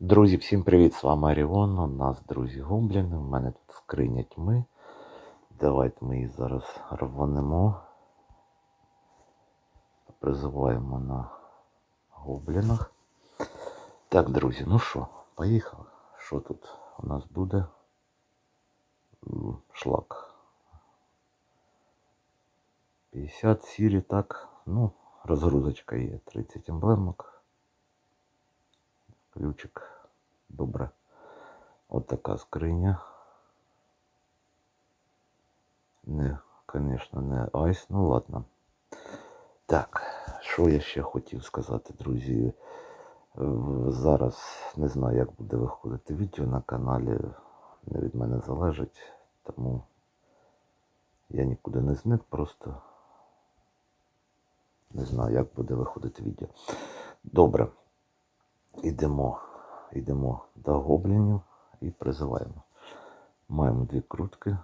Друзі, всім привіт! З вами Аріон. У нас, друзі, гобліни. У мене тут скриня тьми. Давайте ми їх зараз рванемо. Призиваємо на гоблінах. Так, друзі, ну що, поїхали. Що тут у нас буде? Шлак. 50 сірі, так. Ну, розгрузочка є. 30 емблемок. Ключик. Добре. От така скриня. Не, звісно, не айс, ну ладно. Так, що я ще хотів сказати, друзі. Зараз не знаю, як буде виходити відео на каналі. Не від мене залежить, тому я нікуди не зник, просто не знаю, як буде виходити відео. Добре. Ідемо, йдемо до гоблінів і призиваємо. Маємо дві крутки.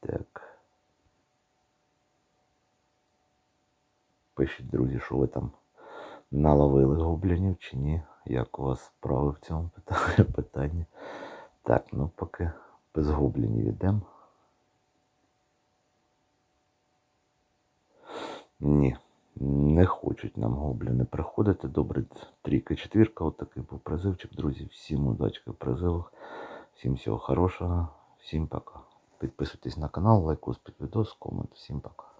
Так. Пишіть, друзі, що ви там наловили гоблінів чи ні. Як у вас справи в цьому пита- питанні? Так, ну поки без гоблінів йдемо. Ні, не хочуть нам гобліни приходити. Добре, трійка, четвірка, от такий був призивчик, друзі. Всім удачки в призивах, всім всього хорошого, всім пока. Підписуйтесь на канал, лайкос під відос, комент, всім пока.